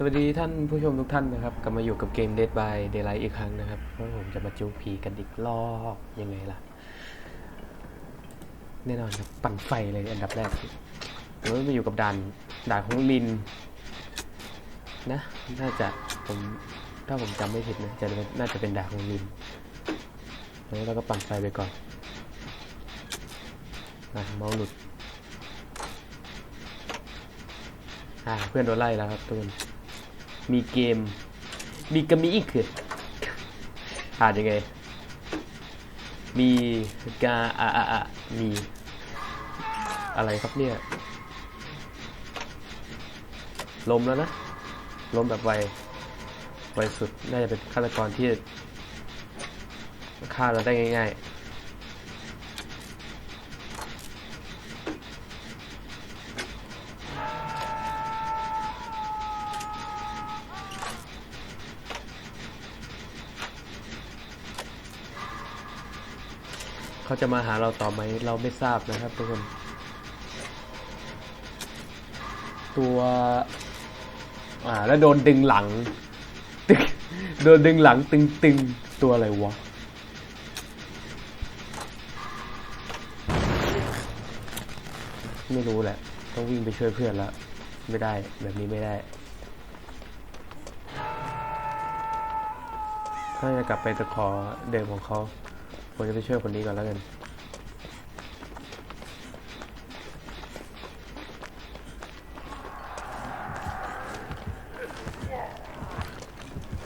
สวัสดีท่านผู้ชมทุกท่านนะครับ กลับมาอยู่กับเกม Dead by Daylight อีกครั้งนะครับเพราะผมจะมาจูผีกันอีกรอบยังไงล่ะ แน่นอนครับปั่นไฟเลยอันดับแรกผมมาอยู่กับด่านด่านของลิน นะ น่าจะผมถ้าผมจำไม่ผิดนะจะน่าจะเป็นด่านของลินแล้วเราก็ปั่นไฟไปก่อนอะเมาส์หลุดอ่าเพื่อนโดนไล่แล้วครับทุกคน มีเกม มีกามีอีกคืออ่านยังไง มีกาอะอะอะมี อะไรครับเนี่ย ลมแล้วนะ ลมแบบไว ไวสุด น่าจะเป็นฆาตกรที่ฆ่าเราได้ง่าย ๆ จะมาหาเราต่อไหมเราไม่ทราบนะครับทุกคน ตัวอ่าแล้วโดนดึงหลังตึงโดนดึงหลังตึงๆตัวอะไรวะไม่รู้แหละ ต้องวิ่งไปช่วยเพื่อนล้วไม่ได้แบบนี้ไม่ได้ ถ้าจะกลับไปตะขอเดิมของเขา ผมจะไปช่วยคนนี้ก่อนแล้วกัน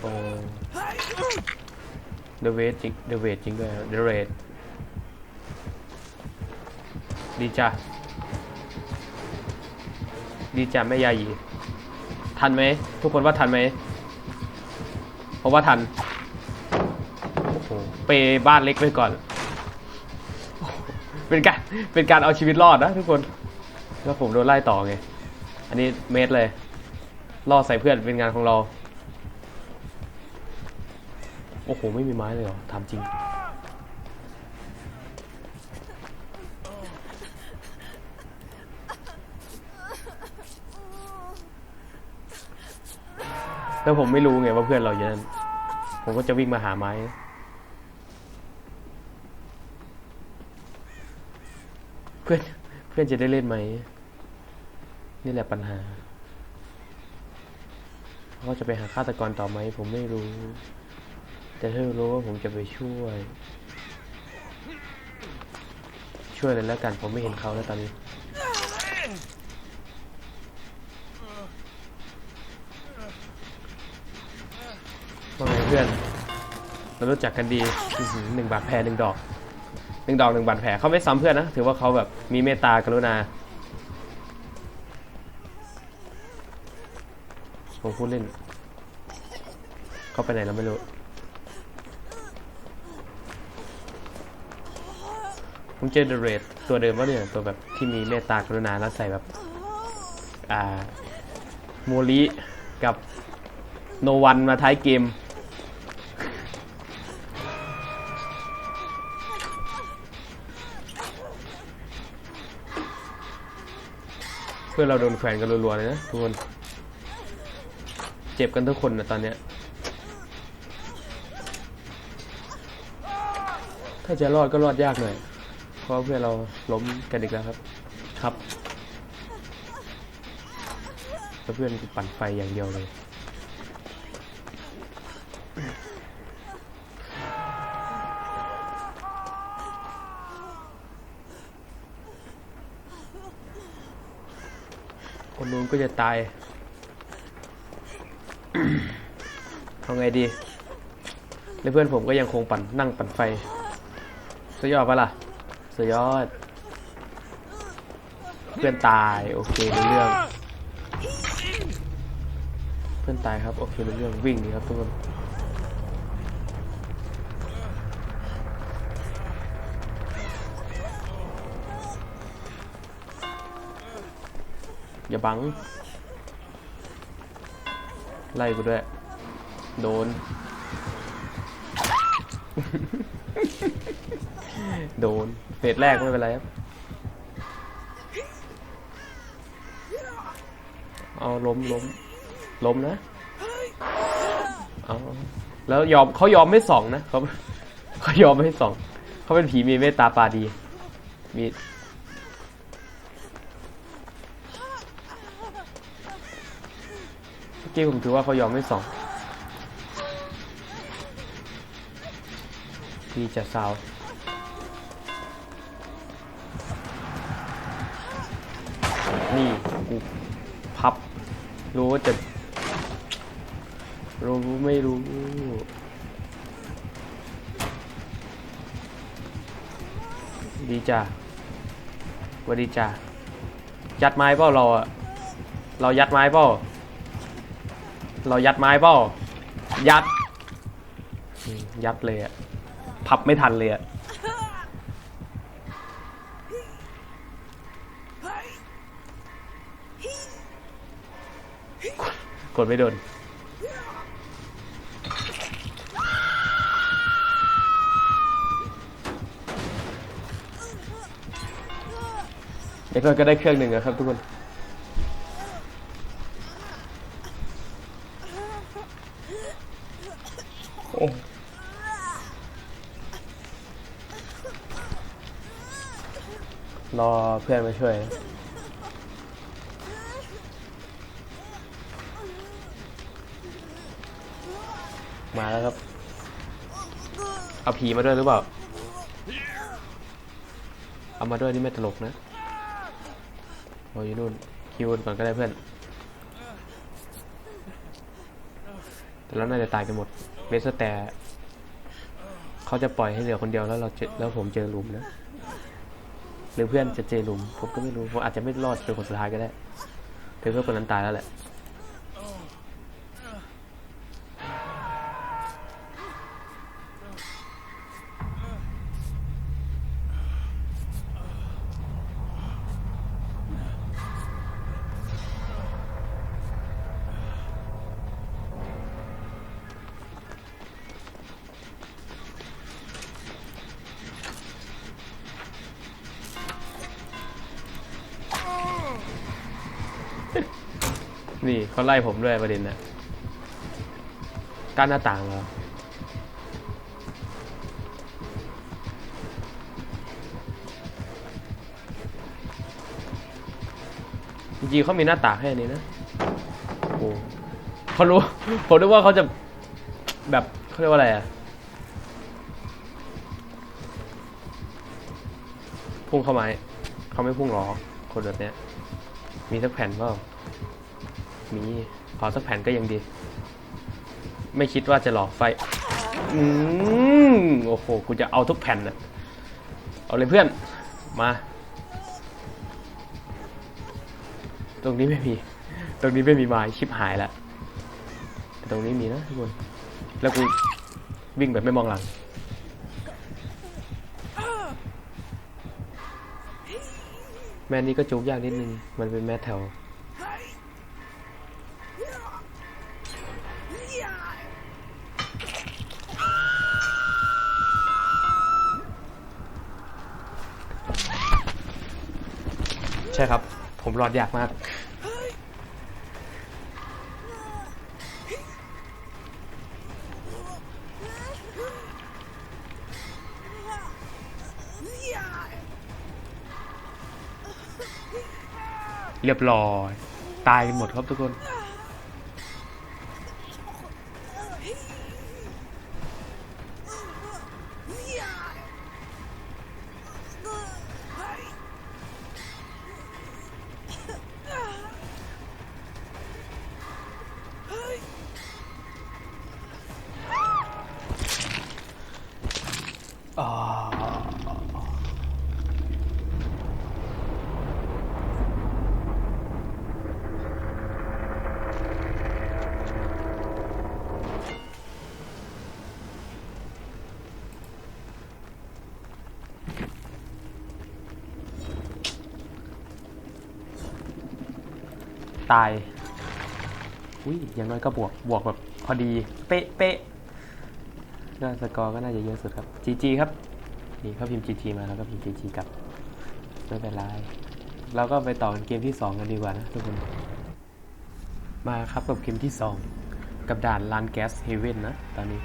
โอ้ The Wait จริง The Wait จริงด้วย The Raid ดีจ้ะดีจ้ะแม่ยายีทันไหมทุกคนว่าทันไหมผมว่าทัน เปบ้านเล็กไว้ก่อน เป็นการเป็นการเอาชีวิตรอดนะทุกคน แล้วผมโดนไล่ต่อไง อันนี้เมตรเลยล่อใส่เพื่อนเป็นงานของเรา โอ้โห ไม่มีไม้เลยเหรอถามจริง แล้วผมไม่รู้ไงว่าเพื่อนเราเยอะนั่นผมก็จะวิ่งมาหาไม้ พื่อนเพื่อนจะได้เล่นไหม นี่แหละปัญหาเขาจะไปหาฆาตกรต่อไหม ผมไม่รู้ แต่ถ้ารู้ว่าผมจะไปช่วย ช่วยเลยแล้วกันผมไม่เห็นเขาแล้วตอนนี้ว่าไงเพื่อน เรารู้จักกันดีหนึ่งบาทแผลหนึ่งดอก หนึ่งดอกหนึ่งบาทแผลเขาไม่ซ้ำเพื่อนนะ ถือว่าเขาแบบมีเมตตากรุณาผมพูดเล่น เขาไปไหนเราไม่รู้ผมเจอเดเรดตัวเดิมว่าเนี่ย ตัวแบบที่มีเมตตากรุณาแล้วใส่แบบ อ่าโมลิกับโนวันมาท้ายเกม พื่อนเราโดนแขวนกันรัวๆเลยนะทุกคนเจ็บกันทุกคนนะตอนเนี้ยถ้าจะรอดก็รอดยากหน่อยเพราะเพื่อนเราล้มกันอีกแล้วครับ ครับเพื่อนปั่นไฟอย่างเดียวเลย คนนู้นก็จะตายทำไงดี แล้วเพื่อนผมก็ยังคงปั่นนั่งปั่นไฟสยอดปะล่ะสยอด เพื่อนตาย โอเครู้เรื่อง เพื่อนตายครับ โอเครู้เรื่องวิ่งดีครับทุกคน อย่าบัง ไล่กูด้วย โดน โดนเฟสแรกไม่เป็นไรครับ เอาล้มล้มล้มนะ เอาแล้วยอมเขายอมไม่สองนะเขาเขายอมไม่สอง เขาเป็นผีมีเมตตาปาดี มีเมื่อ กี้ผมถือว่าเขายอมไม่สองดีจะซาวนี่กูพับ รู้ว่าจะรู้ไม่รู้ดีจ้ะวัดีจ้ะยัดไม้เปล่าเราอะเรายัดไม้เปล่า เรายัดไม้เปล่ายัด ยัดเลยอะพับไม่ทันเลยอะกดไม่โดนเดี๋ยก็ได้เครื่องหนึ่งนะครับทุกคน โอ้รอ เพื่อนมาช่วย มาแล้วครับ เอาผีมาด้วยหรือเปล่า เอามาด้วยนี่ไม่ตลกนะราอยู่นู่นคิวก่อนก็ได้เพื่อน แต่แล้วน่าจะตายกันหมดเบสแต่เขาจะปล่อยให้เหลือคนเดียวแล้วเราแล้วผมเจอหลุมนะ หรือเพื่อนจะเจอหลุมผมก็ไม่รู้ผมอาจจะไม่รอดเป็นคนสุดท้ายก็ได้เป็นเพื่อนคนนั้นตายแล้วแหละ นี่เขาไล่ผมด้วยประเด็นนะกั้นหน้าต่างเหรอจริงๆเขามีหน้าต่างให้อันนี้นะโอ้เขารู้ ผมนึกว่าเขาจะแบบเขาเรียกว่าอะไรอะพุ่งเข้ามาเขาไม่พุ่งหรอคนแบบเนี้ย มีสักแผ่นเปล่า มีขอสักแผ่นก็ยังดี ไม่คิดว่าจะหลอกไฟ อืมโอ้โห กูจะเอาทุกแผ่นนะเอาเลยเพื่อน มา ตรงนี้ไม่มี ตรงนี้ไม่มีไม้ชิบหายละแต่ตรงนี้มีนะทุกคน แล้วกูวิ่งแบบไม่มองหลังแม่นี้ก็จุกยากนิดนึง มันเป็นแม่แถว รอดยากมาก เรียบร้อย ตายกันหมดครับทุกคน ตายอุ้ยอย่างน้อยก็บวก บวกแบบพอดี เป๊ะเป๊ะก็สกอร์ก็น่าจะเยอะสุดครับ GG ครับ นี่เขาพิมพ์ GG มาแล้วก็พิมพ์ GG กลับ ไม่เป็นไรเราก็ไปต่อกันเกมที่ 2 กันดีกว่านะทุกคน มาครับกับเกมที่สองกับด่านลานแก๊สเฮเว่นนะ ตอนนี้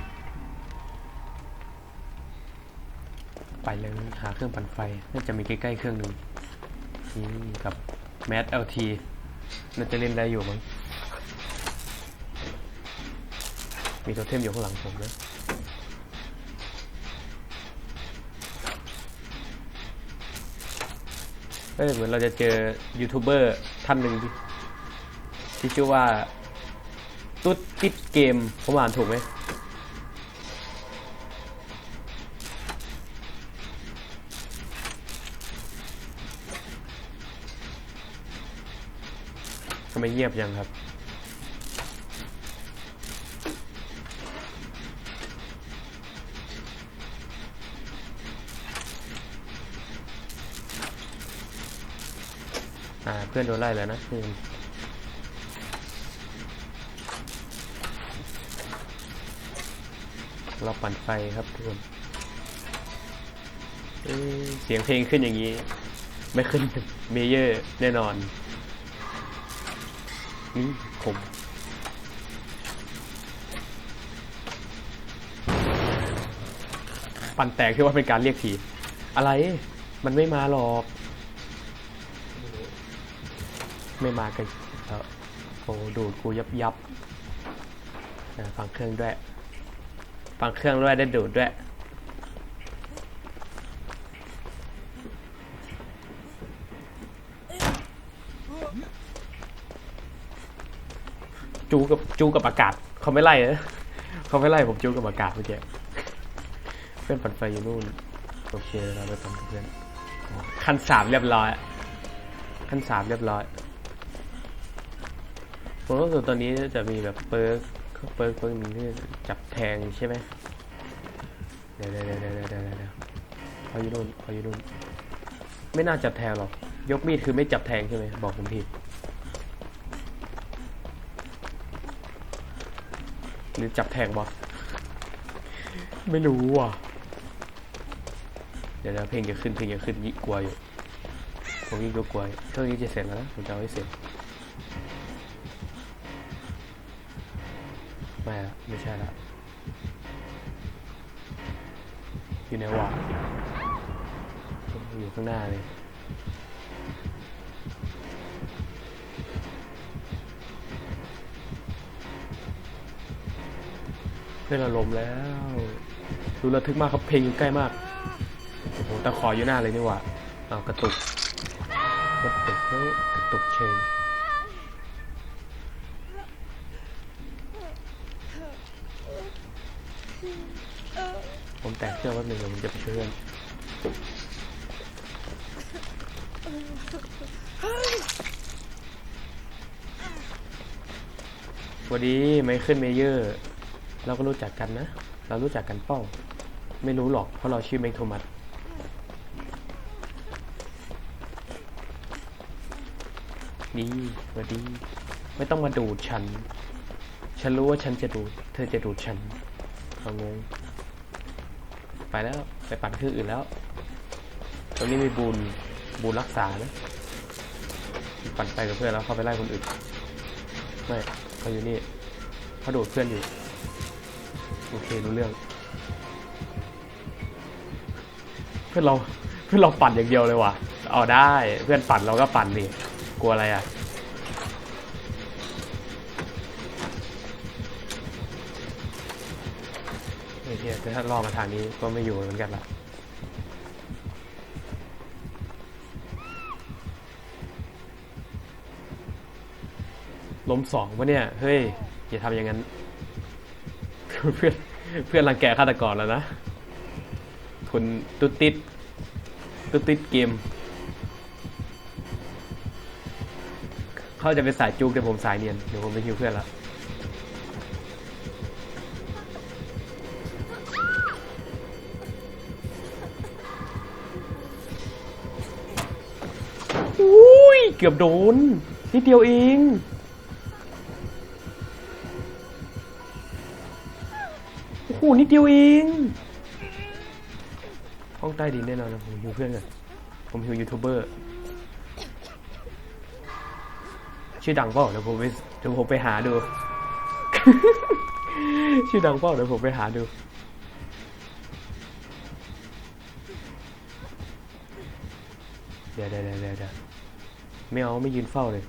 ไปเลยหาเครื่องปั่นไฟ น่าจะมีใกล้ ๆ เครื่องหนึ่งนี่กับแมส LT น่าจะเล่นได้อยู่มั้งมีโทเทมอยู่ข้างหลังผมนะเอ้ยเหมือนเราจะเจอยูทูบเบอร์ท่านหนึ่งที่ที่ชื่อว่า ตุ๊ดติดเกมผมอ่านถูกไหม ไมเงียบยังครับอ่าเพื่อนโดนไล่แล้วนะนี่เราปั่นไฟครับทุกคนเอ้ยเสียงเพลงขึ้นอย่างนี้ ไม่ขึ้นเมเยอร์แน่นอน นี่ผมปั่นแตกที่ว่าเป็นการเรียกผีอะไร มันไม่มาหรอก ไม่มากันแล้วโอ้ดูดกูยับยับฟังเครื่องด้วย ฟังเครื่องด้วยได้ดูดด้วย จูกับจูกับอากาศเขาไม่ไล่นะเขาไม่ไล่ผมจูกับอากาศเมื่อกี้เพื่อนปั่นไฟอยู่นู่นโอเคเราไปปั่นกับเพื่อนขั้นสามเรียบร้อยขั้นสามเรียบร้อยผมรู้สึกตอนนี้จะมีแบบเปิร์กเปิร์กเปิร์กหนึงที่จับแทงใช่ไหมเดี๋ยวเดี๋ยวเดี๋ยวเดี๋ยวเดี๋ยวเดี๋ยวเขาอยู่นู่นเขาอยู่นู่นไม่น่าจับแทงหรอกยกมีดคือไม่จับแทงใช่ไหมบอกผมที หรือจับแทงบอไม่รู้ว่ะ เดี๋ยวนะเพลงจะขึ้นเพลงจะขึ้นยิ่งกลัวอยู่ผมยิ่งกลัวอยู่เครื่องนี้จะเสร็จแล้วนะผมจะเอาให้เสร็จไม่ละไม่ใช่ละอยู่ในวอร์อยู่ข้างหน้าเลย เพื่อนเราล้มแล้วดูระทึกมากครับเพลงอยู่ใกล้มากโอ้โหตะขออยู่หน้าเลยนี่หว่าเอากระตุกกระตุกเฮ้ยกระตุกเชงผมแตกเครื่องแป๊บหนึงเดี๋ยวผมจะไปช่วยเพื่อนสวัสดีไมเคิลเมเยอร์ เราก็รู้จักกันนะ เรารู้จักกันเป้า ไม่รู้หรอกเพราะเราชื่อเมกโทมัสดีสวัสดี ไม่ต้องมาดูดฉัน ฉันรู้ว่าฉันจะดูด เธอจะดูดฉันเอางง ไปแล้วไปปั่นเครื่องอื่นแล้ว ตรงนี้มีบูนบูนรักษานะปั่นไปกับเพื่อนแล้วเข้าไปไล่คนอื่น ไม่เขาอยู่นี่เขาดูดเพื่อนอยู่ โอเครู้เรื่อง เพื่อนเราเพื่อนเราปั่นอย่างเดียวเลยว่ะเอาได้เพื่อนปั่นเราก็ปั่นดิกลัวอะไรอะไอ้เหี้ยแต่ถ้าล่อมาทางนี้ก็ไม่อยู่เหมือนกันละล้มสองวะเนี่ย เฮ้ย อย่าทำอย่างนั้น เพื่อนเพื่อนรังแกฆาตกรแล้วนะ คุณตุ๊ดติดตุ๊ดติดเกม เขาจะเป็นสายจุกแต่ผมสายเนียน เดี๋ยวผมไปฮิวเพื่อนละอุ้ย เกือบโดนนิดเดียวเอง หนิดเดียวเองห้องใต้ดินแน่นอนนะผมฮิวเพื่อนกันผมฮิวยูทูบเบอร์ชื่อดังเปล่าเดี๋ยวผมไปเดี๋ยวผมไปหาดู ชื่อดังเปล่าเดี๋ยวผมไปหาดูเดี๋ยวเดี๋ยวเดี๋ยวเดี๋ยวไม่เอาไม่ยืนเฝ้าเลย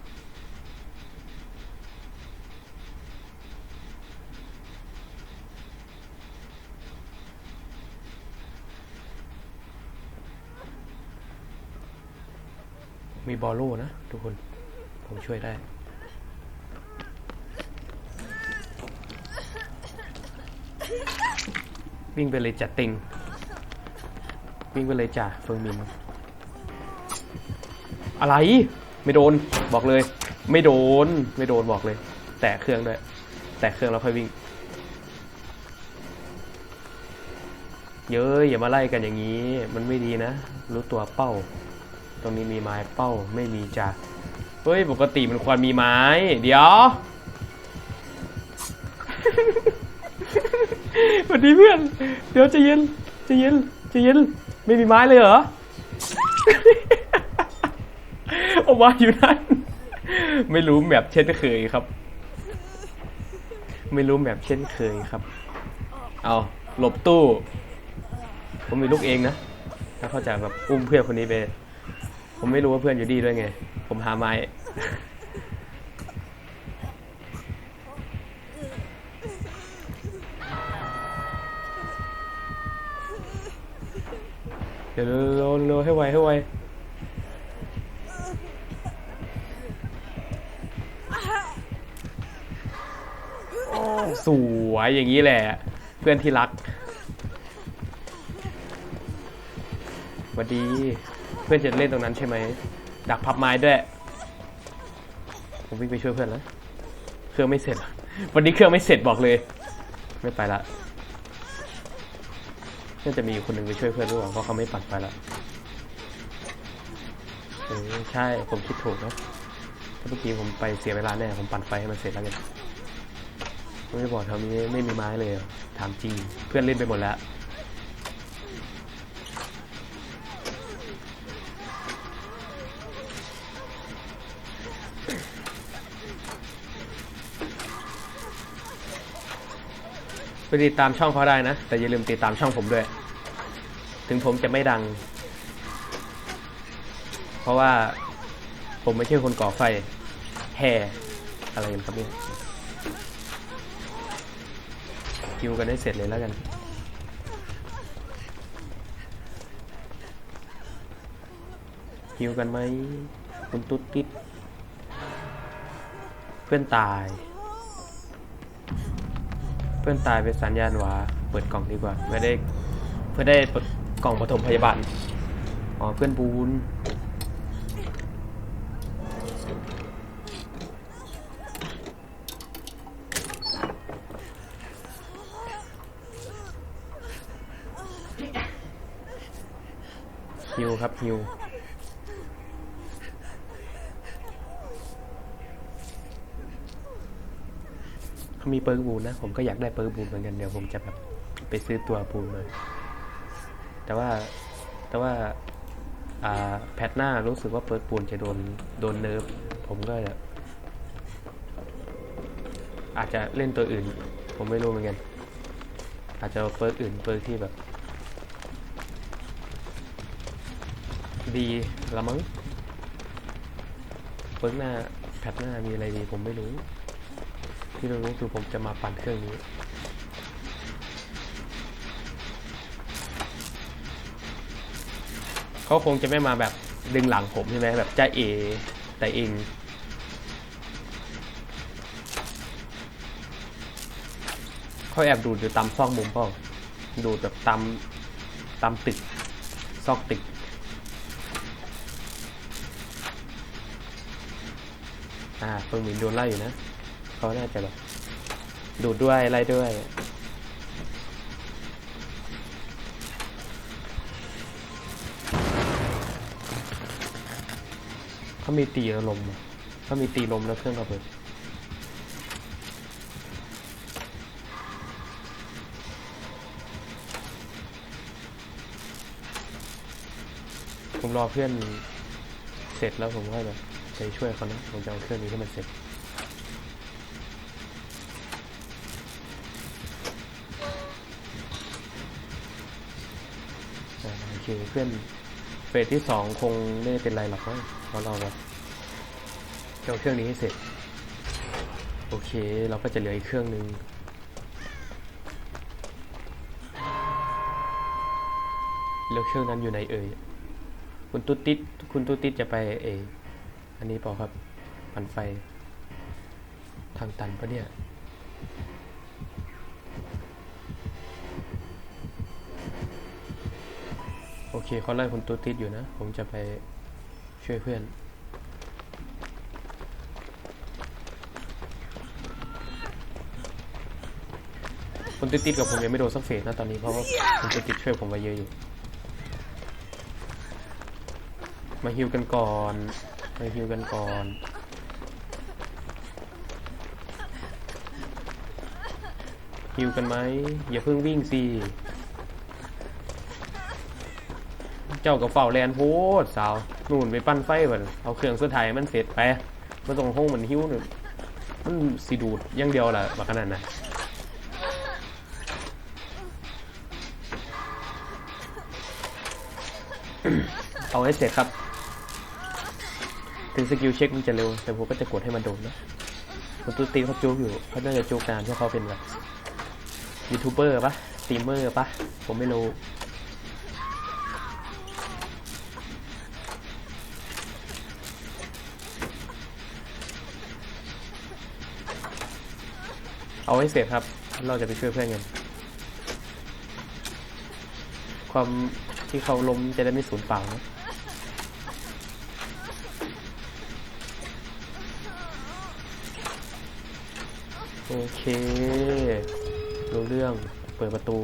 มีบอลล่นะ ทุกคน ผมช่วยได้ วิ่งไปเลยจัดติง วิ่งไปเลยจ้ะเฟิงมิน อะไร ไม่โดน บอกเลย ไม่โดน ไม่โดนบอกเลย แตะเครื่องด้วย แตะเครื่องแล้วค่อยวิ่ง เย้ยอย่ามาไล่กันอย่างนี้ มันไม่ดีนะ รู้ตัวเป้า ตรงนี้มีไม้เป้าไม่มีจ้ะเฮ้ยปกติมันควรมีไม้ เดี๋ยว สวัสดีเพื่อน เดี๋ยวจะเย็นจะเย็นจะเย็นไม่มีไม้เลยเหรอ เอามาอยู่นั่น ไม่รู้แบบเช่นเคยครับ ไม่รู้แบบเช่นเคยครับ เอาหลบตู้ ผมมีลูกเองนะ ถ้าเขาใจะแบบอุ้มเพื่อนคนนี้ไป ผมไม่รู้ว่าเพื่อนอยู่ดีด้วยไง ผมหาไม้ เดี๋ยวเร็วเร็วให้ไวให้ไวสวยอย่างนี้แหละ เพื่อนที่รักสวัสดี เพื่อนจะเล่นตรงนั้นใช่ไหมดักพับไม้ด้วยผมวิ่งไปช่วยเพื่อนแล้วเครื่องไม่เสร็จ วันนี้เครื่องไม่เสร็จบอกเลย ไม่ไปละน่าจะมีอยู่คนหนึ่งไปช่วยเพื่อนด้วยเพราะเขาไม่ปัดไปละเออใช่ผมคิดถูกนะถ้าเมื่อกี้ผมไปเสียเวลาแน่ผมปั่นไฟให้มันเสร็จแล้วกันไม่ได้บอกแถวนี้ไม่มีไม้เลยถามจริงเพื่อนเล่นไปหมดแล้ว ไปติดตามช่องเขาได้นะ แต่อย่าลืมติดตามช่องผมด้วย ถึงผมจะไม่ดัง เพราะว่าผมไม่ใช่คนก่อไฟแห่อะไรกันครับเนี่ยคิวกันให้เสร็จเลยแล้วกันคิวกันไหมคุณตุ๊ดติ๊ดเพื่อนตาย พื่อนตายเป็นสัญญาณหวาเปิดกล่องดีกว่าไม่อได้เพื่อได้เปิดกล่องปฐมพยาบาลอ๋อเพื่อนบูนฮิวครับฮิว เขา มีเปิร์กบูนนะ ผมก็อยากได้เปิร์กบูนเหมือนกัน เดี๋ยวผมจะแบบไปซื้อตัวบูนเลยแต่ว่าแต่ว่าอ่าแพทหน้ารู้สึกว่าเปิร์กบูนจะโดนโดนเนิร์ฟผมก็อาจจะเล่นตัวอื่น ผมไม่รู้เหมือนกัน อาจจะเอาเปิร์กอื่นเปิร์กที่แบบ ดีละมั้งเปิร์กหน้าแพทหน้ามีอะไรดีผมไม่รู้ ที่เรารู้คือผมจะมาปั่นเครื่องนี้เขาคงจะไม่มาแบบดึงหลังผมใช่ไหมแบบจ้าเอ แต่เองเขาแอบดูดอยู่ตามซอกมุมเปล่าดูดแบบตามตามตึกซอกตึกอ่าเฟิงหมินโดนไล่อยู่นะ เขาน่าจะแบบดูดด้วยอะไรด้วย เขามีตีลมเขามีตีลมแล้วเครื่องระเบิดผมรอเพื่อนเสร็จแล้วผมก็แบบไปช่วยเขานะผมจะเอาเครื่องนี้ให้มันเสร็จ เคเพื่อนเฟสที่สองคงไม่ได้เป็นไรหรอกเพราะเราแบบเอาเครื่องนี้ให้เสร็จ โอเค เราก็จะเหลืออีกเครื่องหนึ่งแล้วเครื่องนั้นอยู่ไหนเอ่ยคุณตุ๊ดติดคุณตุ๊ดติดจะไปเอออันนี้เปล่าครับปั่นไฟ ทางตันปะเนี่ย เคเขาไล่คุณตุ๊ติดอยู่นะ ผมจะไปช่วยเพื่อนคุณติ๊ดกับผมยังไม่โดนสักเฟสนะตอนนี้เพราะว่าคุณติ๊ดช่วยผมไว้เยอะอยู่ มาฮิวกันก่อน มาฮิวกันก่อนฮิวกันไหมอย่าเพิ่งวิ่งสิ เจ้ากับเฝ้าแลนโพดสาวนู่นไปปั้นไฟก่อนเอาเครื่องสุดท้ายมันเสร็จไปมาตรงห้องมันหิ้วหนึ่งมันสีดูดย่างเดียวแหละมาขนาดนั้นเอาให้เสร็จครับ ถึงสกิลเช็คมันจะเร็ว แต่ผมก็จะกดให้มันโดนนะคนตู้ตีเขาจูกอยู่เขาน่าจะจูกนานเพราะเขาเป็นแบบยูทูบเบอร์ปะสตรีมเมอร์ปะผมไม่รู้ เอาให้เสร็จครับ เราจะไปช่วยเพื่อนกัน ความที่เขาล้มจะได้ไม่สูญเปล่านะโอเค รู้เรื่อง เปิดประตู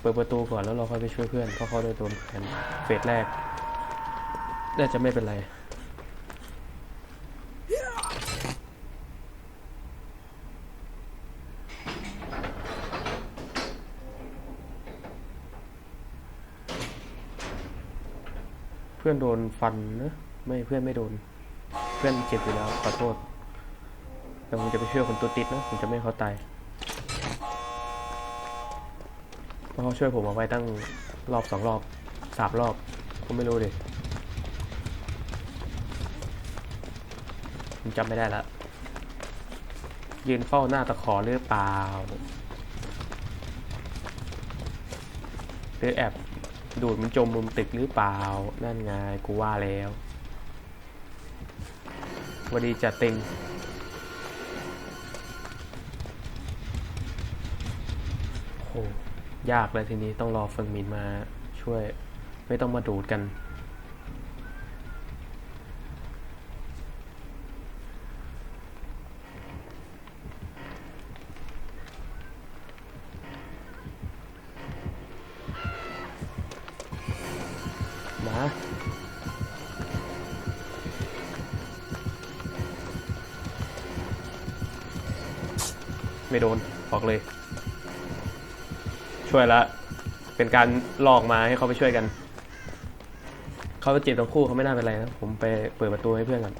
เปิดประตูก่อนแล้วเราค่อยไปช่วยเพื่อน เพราะเขาได้โดนแขนเฟสแรก น่าจะไม่เป็นไร พื่อนโดนฟันนะไม่เพื่อนไม่โดน เพื่อนเจ็บอยู่แล้วขอโทษแต่ผมจะไปช่วยคนตัวติดนะผมจะไม่เขาตายเพราะเขาช่วยผมเอาไว้ตั้งรอบสองรอบสามรอบผมไม่รู้ดิผมจำไม่ได้ละยืนเฝ้าหน้าตะขอหรือเปล่าหรือแอบ ดูดมันจมมุมตึกหรือเปล่า นั่นไง กูว่าแล้วสวัสดีจัดติงโหยากเลยทีนี้ต้องรอเฟิงมินมาช่วย ไม่ต้องมาดูดกัน ไม่โดนบอกเลย ช่วยละ เป็นการหลอกมาให้เขาไปช่วยกัน เขาเจ็บทั้งคู่เขาไม่น่าเป็นไรนะ ผมไปเปิดประตูให้เพื่อนก่อน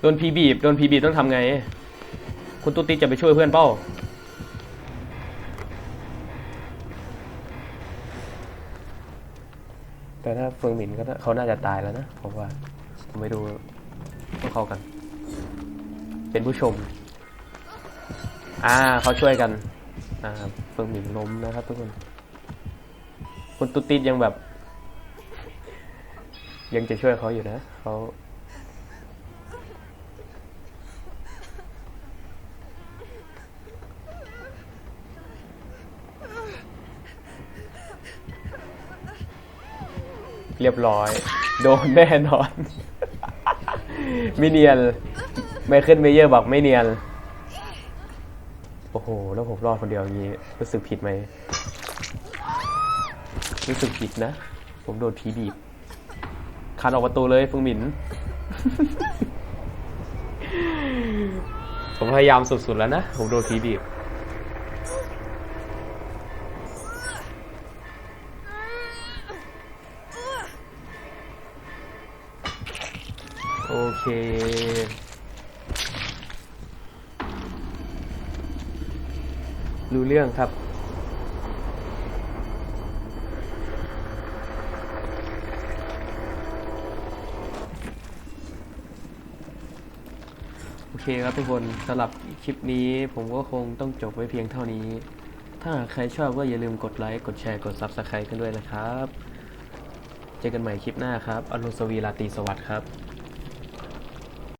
โดนพีบีบโดนพีบีบต้องทำไง คุณตุ๊ติจะไปช่วยเพื่อนเป้าแต่ถ้าเฟิงหมินก็น่าเขาน่าจะตายแล้วนะผมว่าผมไปดูพวกเขากัน เป็นผู้ชม อ่าเขาช่วยกัน อ่าเฟิงหมินล้มนะครับทุกคน คุณตุ๊ติยังแบบ ยังจะช่วยเขาอยู่นะเขา เรียบร้อย โดนแน่นอน ไม่เนียนไมเคิลเมเยอร์บอกไม่เนียน โอ้โห แล้วผมรอดคนเดียวอย่างนี้รู้สึกผิดไหม รู้สึกผิดนะ ผมโดนผีบีบคานออกประตูเลยฟึงหมิน ผมพยายามสุดๆแล้วนะ ผมโดนผีบีบ เค รู้เรื่องครับ โอเคครับทุกคนสำหรับคลิปนี้ผมก็คงต้องจบไว้เพียงเท่านี้ ถ้าใครชอบก็อย่าลืมกดไลค์ กดแชร์ กด Subscribe กันด้วยนะครับ เจอกันใหม่คลิปหน้าครับอรุณสวีราตีสวัสดิ์ครับ